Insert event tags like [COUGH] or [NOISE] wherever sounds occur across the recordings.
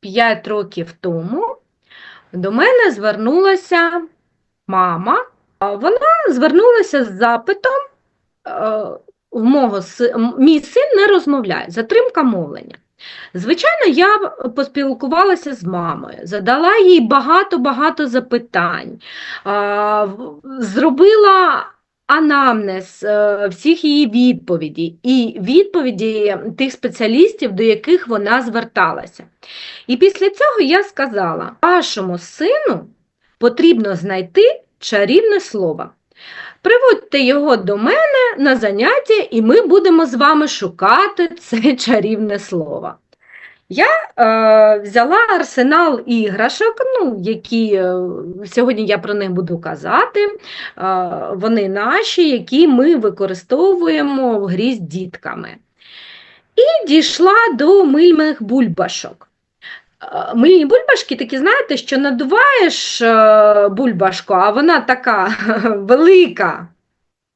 5 років тому до мене звернулася мама. А Вона звернулася з запитом, е, в мого, мій син не розмовляє, затримка мовлення. Звичайно, я поспілкувалася з мамою, задала їй багато-багато запитань, зробила анамнез е, всіх її відповідей і відповіді тих спеціалістів, до яких вона зверталася. І після цього я сказала: вашому сину потрібно знайти чарівне слово. Приводьте його до мене на заняття, і ми будемо з вами шукати це чарівне слово. Я е, взяла арсенал іграшок, ну, які е, сьогодні я про них буду казати. Е, вони наші, які ми використовуємо в грі з дітками. І дійшла до мильних бульбашок. Е, Мильні бульбашки такі, знаєте, що надуваєш е, бульбашку, а вона така [LAUGHS] велика,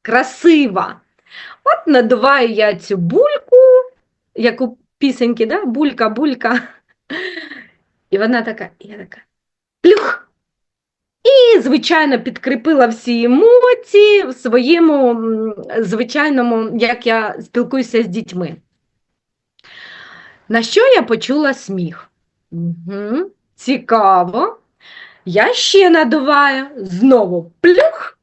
красива. От надуваю я цю бульку, як у пісеньки, да? булька, булька. І вона така, і я така плюх. І, звичайно, підкріпила всі емоції в своєму звичайному, як я спілкуюся з дітьми. На що я почула сміх? Угу, цікаво. Я ще надуваю, знову плюх.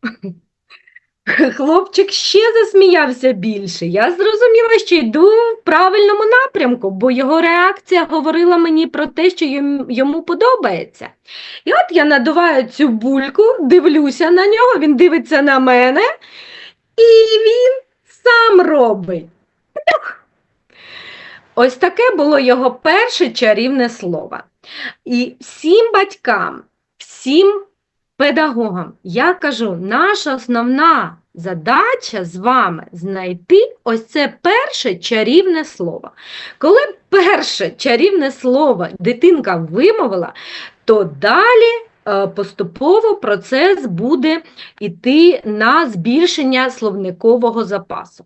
Хлопчик ще засміявся більше. Я зрозуміла, що йду в правильному напрямку, бо його реакція говорила мені про те, що йому- подобається. І от я надуваю цю бульку, дивлюся на нього, він дивиться на мене, і він сам робить. Ось таке було його перше чарівне слово. І всім батькам, всім педагогам я кажу, наша основна задача з вами знайти ось це перше чарівне слово. Коли перше чарівне слово дитинка вимовила, то далі е, поступово процес буде йти на збільшення словникового запасу.